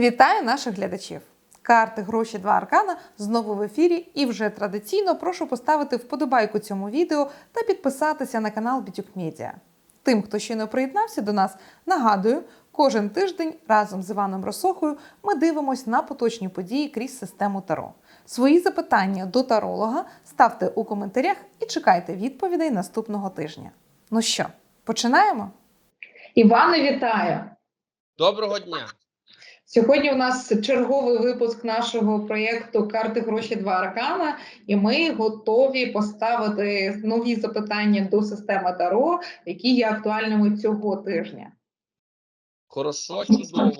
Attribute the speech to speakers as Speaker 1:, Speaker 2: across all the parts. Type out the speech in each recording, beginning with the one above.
Speaker 1: Вітаю наших глядачів! Карти гроші 2 аркана знову в ефірі. І вже традиційно прошу поставити вподобайку цьому відео та підписатися на канал Бітюк Медіа. Тим, хто ще не приєднався до нас, нагадую, кожен тиждень разом з Іваном Росохою ми дивимось на поточні події крізь систему Таро. Свої запитання до таролога ставте у коментарях і чекайте відповідей наступного тижня. Ну що, починаємо?
Speaker 2: Іване, вітаю!
Speaker 3: Доброго дня.
Speaker 2: Сьогодні у нас черговий випуск нашого проєкту Карти гроші 2 аркана, і ми готові поставити нові запитання до системи Таро, які є актуальними цього тижня.
Speaker 3: Хорошо, чудово.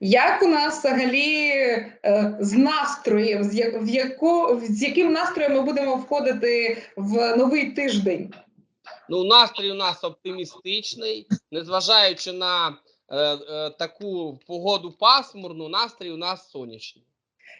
Speaker 2: Як у нас взагалі е, з настроєм, в яко, з яким настроєм ми будемо входити в новий тиждень?
Speaker 3: Ну, настрій у нас оптимістичний, незважаючи на е, е, таку погоду пасмурну, настрій у нас сонячний.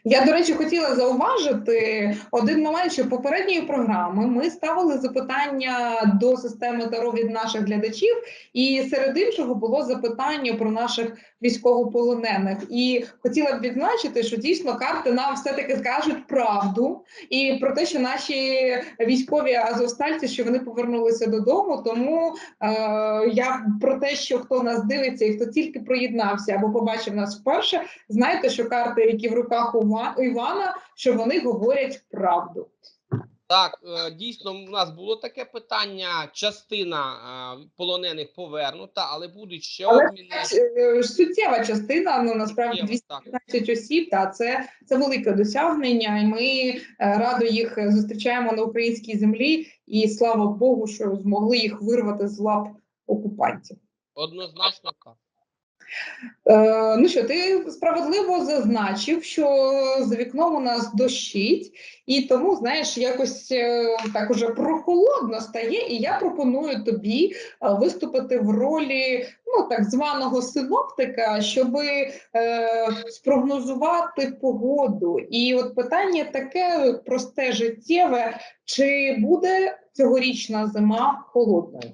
Speaker 2: Я, до речі, хотіла зауважити один момент, що попередньої програми ми ставили запитання до системи Таро від наших глядачів, і серед іншого було запитання про наших військовополонених. І хотіла б відзначити, що дійсно карти нам все-таки скажуть правду і про те, що наші військові азовстальці, що вони повернулися додому. Тому е, я про те, що хто нас дивиться і хто тільки приєднався або побачив нас вперше, Знаєте, що карти, які в руках у Івана, що вони говорять правду.
Speaker 3: Так, е, дійсно, у нас було таке питання. Частина е, полонених повернута, але будуть ще
Speaker 2: Але
Speaker 3: обміни.
Speaker 2: Е, Суттєва частина, ну насправді
Speaker 3: Суттєва, так.
Speaker 2: 215 осіб. Та це, це велике досягнення, і ми радо їх зустрічаємо на українській землі. І слава Богу, що змогли їх вирвати з лап окупантів.
Speaker 3: Однозначно так.
Speaker 2: Е, ну що, ти справедливо зазначив, що за вікном у нас дощить, і тому, знаєш, якось е, так уже прохолодно стає, і я пропоную тобі е, виступити в ролі ну так званого синоптика, щоб е, спрогнозувати погоду. І от питання таке просте життєве: чи буде цьогорічна зима холодною?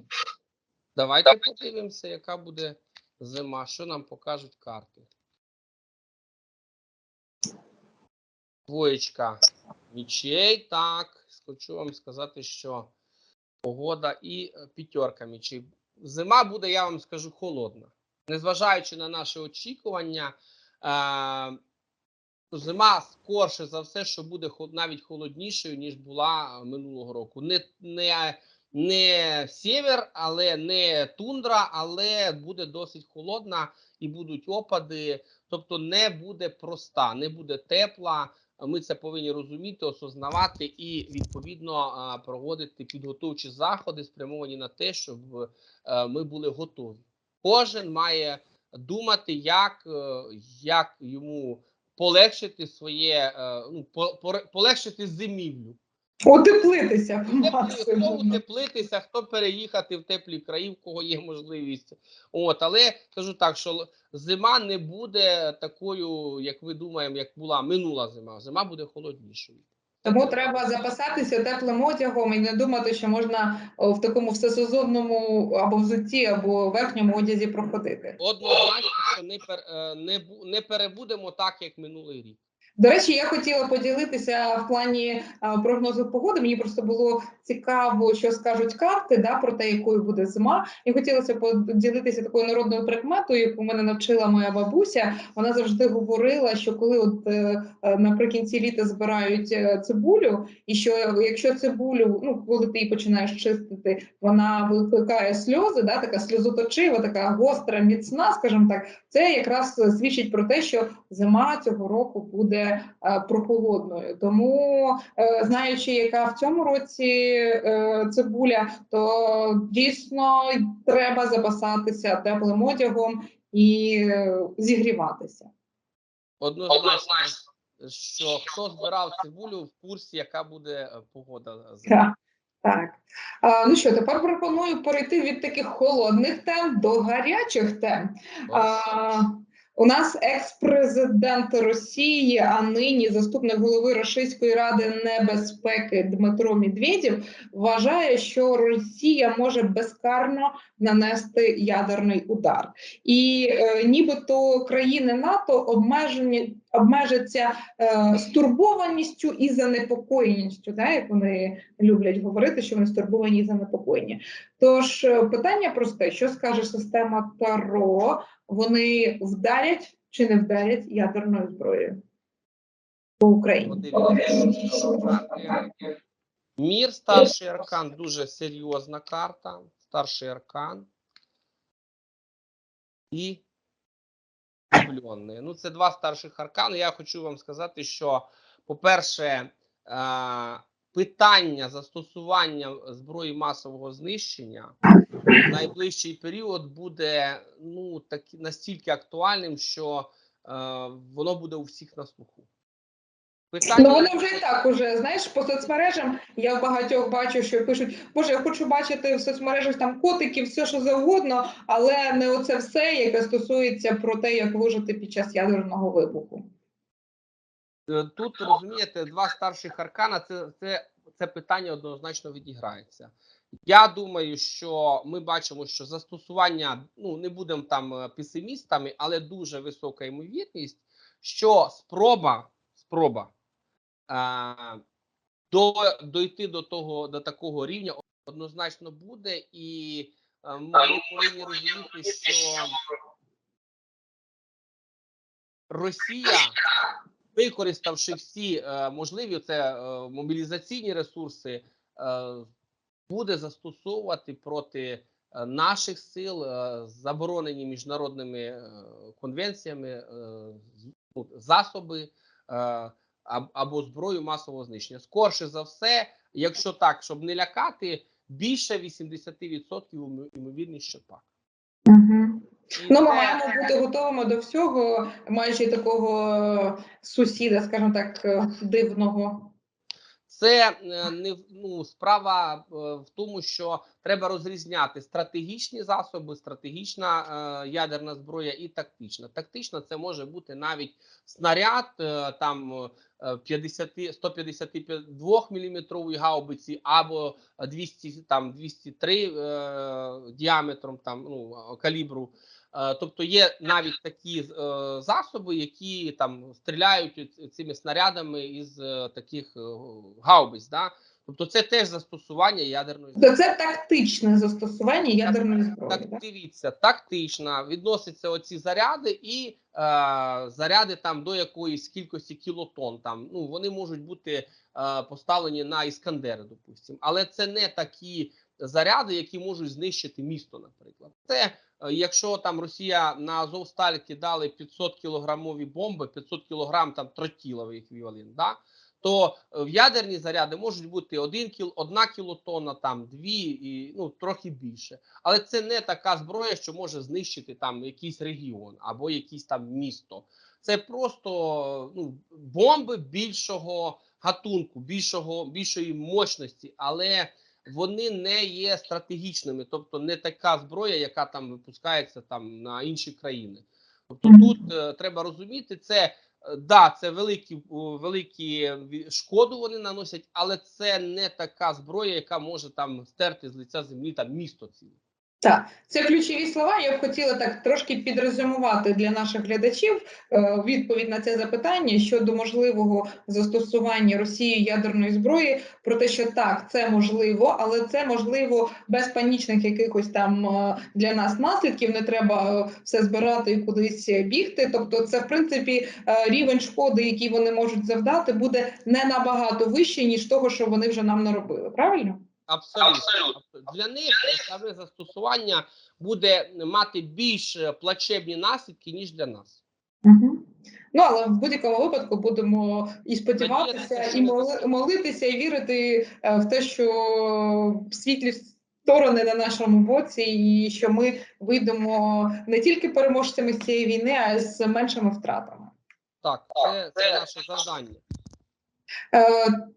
Speaker 3: Давайте подивимося, яка буде зима, що нам покажуть карти. Двоєчка мічей. Так, хочу вам сказати, що погода і е, п'ятерка мічей. Зима буде, я вам скажу, холодна. Незважаючи на наші очікування, е, зима скорше за все, що буде навіть холоднішою, ніж була е, минулого року. Не, не не север, але не тундра, але буде досить холодна і будуть опади. Тобто не буде проста, не буде тепла. Ми це повинні розуміти, осознавати і відповідно проводити підготовчі заходи, спрямовані на те, щоб е, ми були готові. Кожен має думати, як, е, як йому полегшити своє, е, ну полегшити зимівлю.
Speaker 2: Утеплитися по
Speaker 3: Теплі- Хто утеплитися, хто переїхати в теплі краї, в кого є можливість. От, але кажу так, що зима не буде такою, як ви думаємо, як була минула зима. Зима буде холоднішою.
Speaker 2: Тому треба запасатися теплим одягом і не думати, що можна в такому всесезонному або взутті, або верхньому одязі проходити.
Speaker 3: Однозначно, що не, пер, е, не, не перебудемо так, як минулий рік.
Speaker 2: До речі, я хотіла поділитися в плані прогнозу погоди. Мені просто було цікаво, що скажуть карти да, про те, якою буде зима. І хотілося поділитися такою народною прикметою, яку мене навчила моя бабуся. Вона завжди говорила, що коли от е, е, наприкінці літа збирають е, цибулю, і що якщо цибулю, ну коли ти її починаєш чистити, вона викликає сльози, да, така сльозоточива, така гостра, міцна, скажімо так, це якраз свідчить про те, що зима цього року буде е, прохолодною. Тому, е, знаючи, яка в цьому році е, цибуля, то дійсно треба запасатися теплим одягом і зігріватися.
Speaker 3: Однозначно, що хто збирав цибулю в курсі, яка буде погода.
Speaker 2: Так. Так. А, ну що, тепер пропоную перейти від таких холодних тем до гарячих тем. А, У нас екс-президент Росії, а нині заступник голови Російської ради небезпеки Дмитро Медведєв вважає, що Росія може безкарно нанести ядерний удар, і е, нібито країни НАТО обмежені обмежаться е, стурбованістю і занепокоєністю, да, як вони люблять говорити, що вони стурбовані і занепокоєні. Тож е, питання просте: що скаже система Таро? Вони вдарять чи не вдарять ядерною зброєю по Україні?
Speaker 3: Мір, старший аркан, дуже серйозна карта. Старший аркан. І влюблений. Ну, це два старших аркани. Я хочу вам сказати, що, по-перше, е, питання застосування зброї масового знищення в найближчий період буде ну, так, настільки актуальним, що е, воно буде у всіх на слуху.
Speaker 2: Ну воно вже і так уже знаєш по соцмережам. Я в багатьох бачу, що пишуть: Боже, я хочу бачити в соцмережах там котиків, все що завгодно, але не оце все, яке стосується про те, як вижити під час ядерного вибуху.
Speaker 3: Е, Тут розумієте, два старших аркана це, це, це питання однозначно відіграється. Я думаю, що ми бачимо, що застосування, ну не будемо там е, песимістами, але дуже висока ймовірність, що спроба, спроба до, дойти до того до такого рівня однозначно буде, і е, ми повинні розуміти, що Росія використавши всі е, можливі це е, мобілізаційні ресурси, е, буде застосовувати проти наших сил заборонені міжнародними конвенціями ну, засоби або зброю масового знищення. Скорше за все, якщо так, щоб не лякати, більше 80% йому- ймовірність, що так.
Speaker 2: Угу. Ну, ми маємо бути готовими до всього, маючи такого сусіда, скажімо так, е, дивного.
Speaker 3: Це е, не ну, справа е, в тому, що треба розрізняти стратегічні засоби, стратегічна е, ядерна зброя і тактична. Тактична це може бути навіть снаряд е, там е, 50 152 мм гаубиці або 200 там 203 е, діаметром там ну калібру. Е, Тобто є навіть такі е, засоби, які там стріляють цими снарядами із е, таких е, гаубиць. Да? Тобто це теж застосування ядерної зброї.
Speaker 2: Це тактичне застосування ядерної зброї.
Speaker 3: Так,
Speaker 2: да?
Speaker 3: дивіться, тактична відносяться оці заряди і е, заряди там до якоїсь кількості кілотон. Там ну вони можуть бути е, поставлені на іскандери, допустимо, але це не такі заряди, які можуть знищити місто. Наприклад, це е, якщо там Росія на Азовсталь кидали 500 кілограмові бомби, 500 кілограм там тротіловий еквівалент, да? то е, в ядерні заряди можуть бути 1 кіл, 1 кілотонна, там 2 і ну трохи більше. Але це не така зброя, що може знищити там якийсь регіон або якийсь там місто. Це просто ну, бомби більшого гатунку, більшого, більшої мощності, але вони не є стратегічними, тобто не така зброя, яка там випускається там на інші країни. Тобто тут е, треба розуміти, це е, да, це великі, великі ві- шкоду вони наносять, але це не така зброя, яка може там стерти з лиця землі там місто ціле.
Speaker 2: Так, це ключові слова. Я б хотіла так трошки підрезюмувати для наших глядачів е, відповідь на це запитання щодо можливого застосування Росією ядерної зброї. Про те, що так, це можливо, але це можливо без панічних якихось там е, для нас наслідків. Не треба е, все збирати і кудись бігти. Тобто, це в принципі рівень шкоди, який вони можуть завдати, буде не набагато вищий ніж того, що вони вже нам наробили. Правильно?
Speaker 3: Абсолютно. Абсолютно. Для них саме застосування буде мати більш плачебні наслідки, ніж для нас.
Speaker 2: Угу. Ну, але в будь-якому випадку будемо і сподіватися, і молитися, і вірити е, в те, що світлі сторони на нашому боці, і що ми вийдемо не тільки переможцями з цієї війни, а й з меншими втратами.
Speaker 3: Так, це, це наше завдання.
Speaker 2: Е,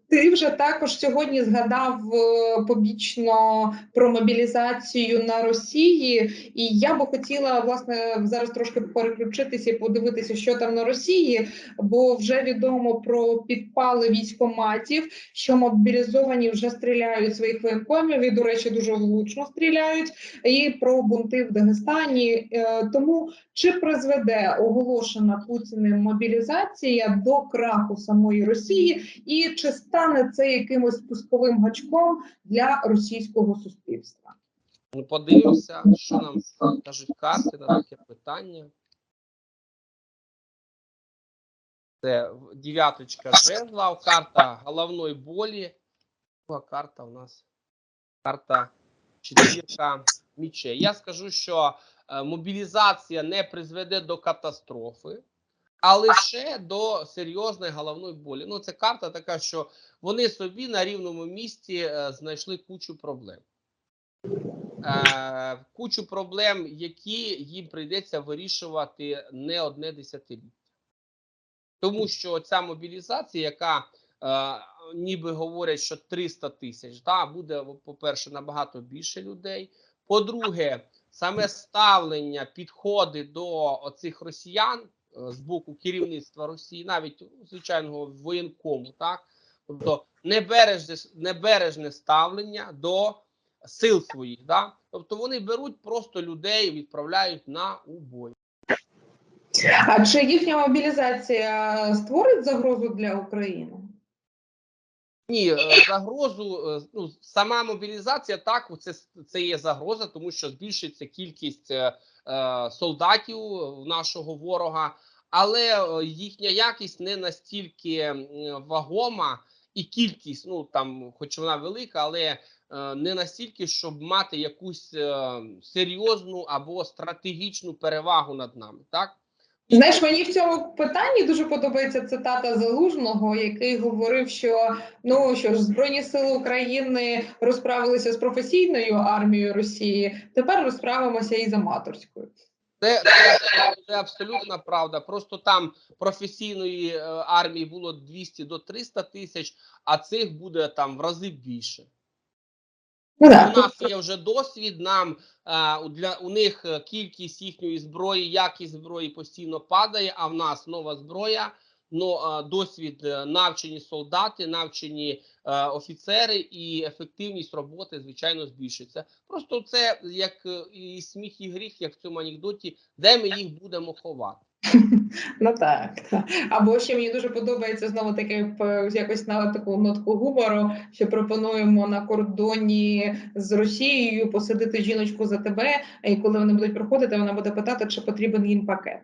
Speaker 2: Ти вже також сьогодні згадав е, побічно про мобілізацію на Росії, і я би хотіла власне зараз трошки переключитися і подивитися, що там на Росії, бо вже відомо про підпали військоматів, що мобілізовані вже стріляють своїх воєнкомів, і, до речі, дуже влучно стріляють, і про бунти в Дагестані. Е, Тому чи призведе оголошена Путіним мобілізація до краху самої Росії, і чи стане це якимось спусковим гачком для російського суспільства?
Speaker 3: Ну, подивимося, що нам кажуть карти на таке питання. Це дев'яточка жезла, карта головної болі. Друга карта у нас карта четвірка мічей. Я скажу, що е, мобілізація не призведе до катастрофи, а лише до серйозної головної болі. Ну, це карта така, що вони собі на рівному місці е, знайшли кучу проблем е, кучу проблем, які їм прийдеться вирішувати не одне десятиліття. Тому що ця мобілізація, яка е, ніби говорять, що 300 тисяч, да, буде, по-перше, набагато більше людей. По-друге, саме ставлення, підходи до оцих росіян з боку керівництва Росії, навіть звичайного воєнкому, так тобто небережне, небережне ставлення до сил своїх. Да? Тобто вони беруть просто людей, і відправляють на убой.
Speaker 2: А чи їхня мобілізація створить загрозу для України?
Speaker 3: Ні, е, загрозу, е, ну, сама мобілізація, так, це, це є загроза, тому що збільшиться кількість е, е, солдатів в нашого ворога, але е, їхня якість не настільки вагома і кількість, ну там, хоч вона велика, але е, не настільки, щоб мати якусь е, серйозну або стратегічну перевагу над нами. Так?
Speaker 2: Знаєш, мені в цьому питанні дуже подобається цитата Залужного, який говорив, що ну що ж збройні сили України розправилися з професійною армією Росії. Тепер розправимося і з аматорською.
Speaker 3: Це, це, це абсолютна правда. Просто там професійної е, армії було 200 до 300 тисяч, а цих буде там в рази більше.
Speaker 2: Ну
Speaker 3: У нас є вже досвід. Нам е, у- для у них е, кількість їхньої зброї, якість зброї постійно падає. А в нас нова зброя. Ну, е, досвід е, навчені солдати, навчені е, офіцери, і ефективність роботи, звичайно, збільшиться. Просто це як е, і сміх, і гріх, як в цьому анекдоті, де ми їх будемо ховати.
Speaker 2: ну так, так. Або ще мені дуже подобається знову таке п- якось на таку нотку гумору, що пропонуємо на кордоні з Росією посадити жіночку за тебе, і коли вони будуть проходити, вона буде питати, чи потрібен їм пакет.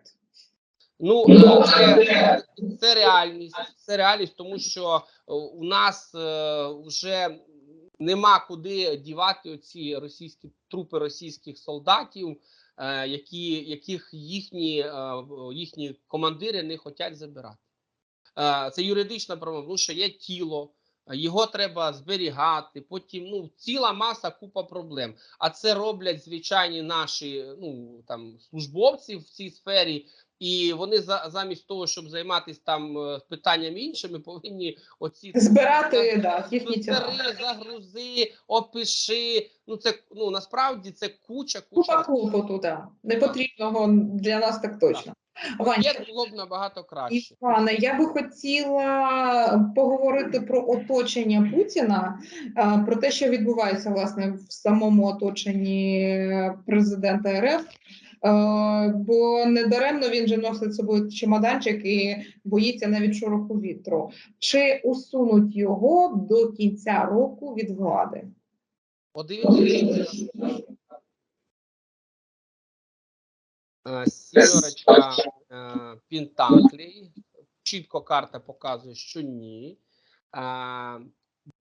Speaker 3: Ну, е, це, це реальність. Це реальність, тому що е, у нас е, вже нема куди дівати оці російські трупи російських солдатів, е, які, яких їхні, е, їхні командири не хочуть забирати. Е, це юридична проблема, тому що є тіло. Його треба зберігати. Потім ну ціла маса купа проблем. А це роблять звичайні наші ну там службовці в цій сфері, і вони за замість того, щоб займатися там е, питаннями іншими, повинні оці
Speaker 2: Збирати да, їхні.
Speaker 3: Загрузи, опиши. Ну це ну насправді це куча куча.
Speaker 2: клопоту, да. непотрібного для нас так точно. Ваня,
Speaker 3: було б набагато краще.
Speaker 2: Іване, я би хотіла поговорити про оточення Путіна, е, про те, що відбувається власне в самому оточенні президента РФ. Е, Бо недаремно він же носить з собою чемоданчик і боїться навіть шороху вітру. Чи усунуть його до кінця року від влади?
Speaker 3: Подивимося. Е, Сімерочка е, Чітко карта показує, що ні.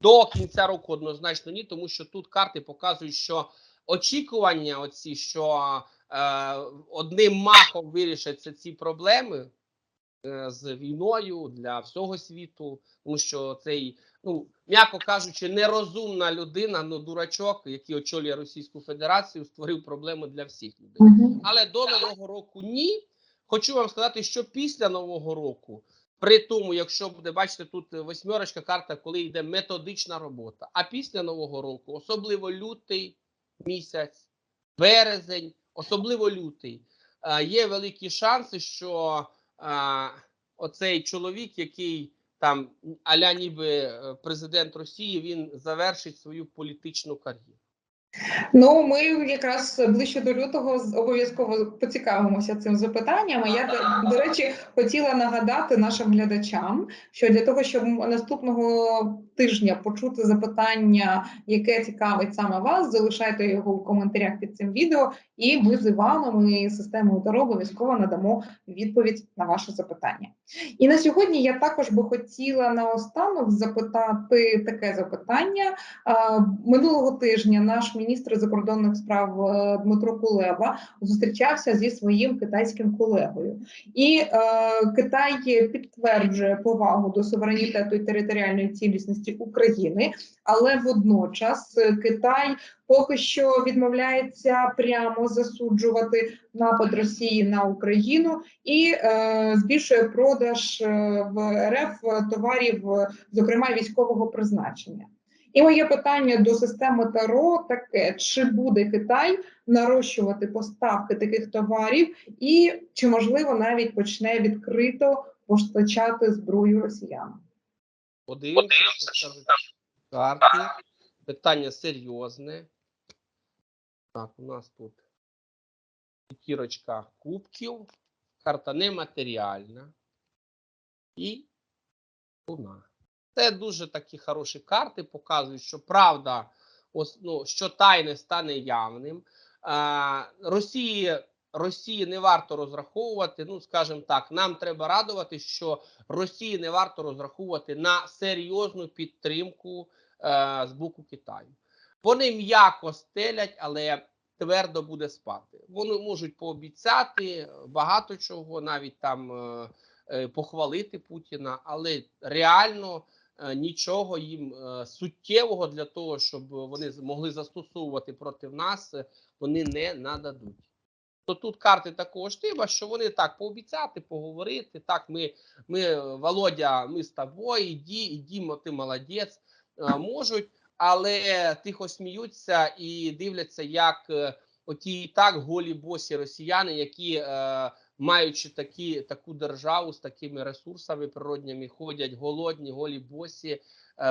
Speaker 3: До кінця року однозначно ні, тому що тут карти показують, що очікування, оці, що одним махом вирішаться ці проблеми е, з війною для всього світу, тому що цей, ну м'яко кажучи, нерозумна людина, ну дурачок, який очолює Російську Федерацію, створив проблему для всіх людей. Але до нового року ні. Хочу вам сказати, що після нового року При тому, якщо буде, бачите, тут восьмерочка карта, коли йде методична робота. А після Нового року, особливо лютий місяць, березень, особливо лютий, е, є великі шанси, що е, оцей чоловік, який там аля ніби е, президент Росії, він завершить свою політичну кар'єру.
Speaker 2: Ну, ми якраз ближче до лютого обов'язково поцікавимося цим запитанням. Я до речі хотіла нагадати нашим глядачам, що для того, щоб наступного тижня почути запитання, яке цікавить саме вас, залишайте його в коментарях під цим відео, і ми з Іваном і системою Таро обов'язково надамо відповідь на ваше запитання. І на сьогодні я також би хотіла наостанок запитати таке запитання. Минулого тижня наш міністр закордонних справ е, Дмитро Кулеба зустрічався зі своїм китайським колегою, і е, Китай підтверджує повагу до суверенітету і територіальної цілісності України, але водночас е, Китай поки що відмовляється прямо засуджувати напад Росії на Україну і е, збільшує продаж е, в РФ товарів, зокрема військового призначення. І моє питання до системи Таро таке: чи буде Китай нарощувати поставки таких товарів, і чи можливо навіть почне відкрито постачати зброю росіянам?
Speaker 3: Подивимося, що скажуть карти. Питання серйозне. Так, у нас тут п'ятірочка кубків, карта нематеріальна і луна. Це дуже такі хороші карти, показують, що правда, ос- ну, що тайне стане явним. А, Росії, Росії не варто розраховувати. Ну, скажімо так, нам треба радувати, що Росії не варто розраховувати на серйозну підтримку е, з боку Китаю. Вони м'яко стелять, але твердо буде спати. Вони можуть пообіцяти багато чого, навіть там е, е, похвалити Путіна, але реально е, нічого їм е, суттєвого для того, щоб вони змогли застосовувати проти нас, вони не нададуть. То тут карти такого штиба, що вони так пообіцяти, поговорити. Так, ми, ми е, Володя, ми з тобою, іді, іді, ти молодець, е, можуть, але тихо сміються і дивляться, як е, оті і так голі босі росіяни, які, маючи такі, таку державу з такими ресурсами природніми, ходять голодні, голі босі,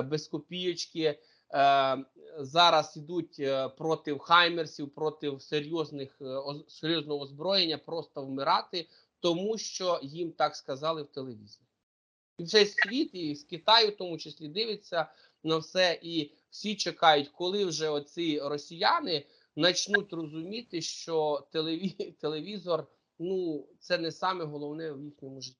Speaker 3: без копійочки. Е, зараз йдуть е, проти хаймерсів, проти серйозних е, серйозного озброєння, просто вмирати, тому що їм так сказали в телевізорі. І весь світ, і з Китаю, в тому числі, дивиться на все, і всі чекають, коли вже оці росіяни почнуть розуміти, що телеві... телевізор ну це не саме головне в їхньому житті.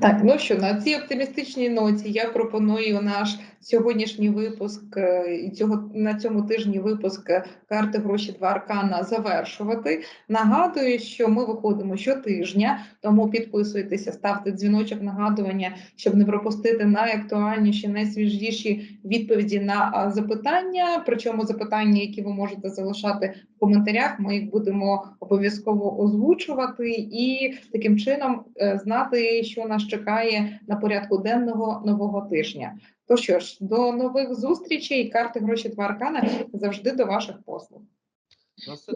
Speaker 2: Так, ну що на цій оптимістичній ноті я пропоную наш сьогоднішній випуск е, і цього на цьому тижні випуск е, карти гроші два аркана завершувати. Нагадую, що ми виходимо щотижня, тому підписуйтеся, ставте дзвіночок нагадування, щоб не пропустити найактуальніші, найсвіжіші відповіді на запитання. Причому запитання, які ви можете залишати коментарях, ми їх будемо обов'язково озвучувати і таким чином е, знати, що нас чекає на порядку денного нового тижня. То що ж, до нових зустрічей. Карти гроші два аркана завжди до ваших послуг.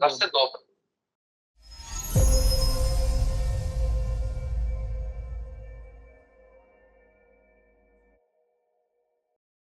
Speaker 3: На все
Speaker 4: добре.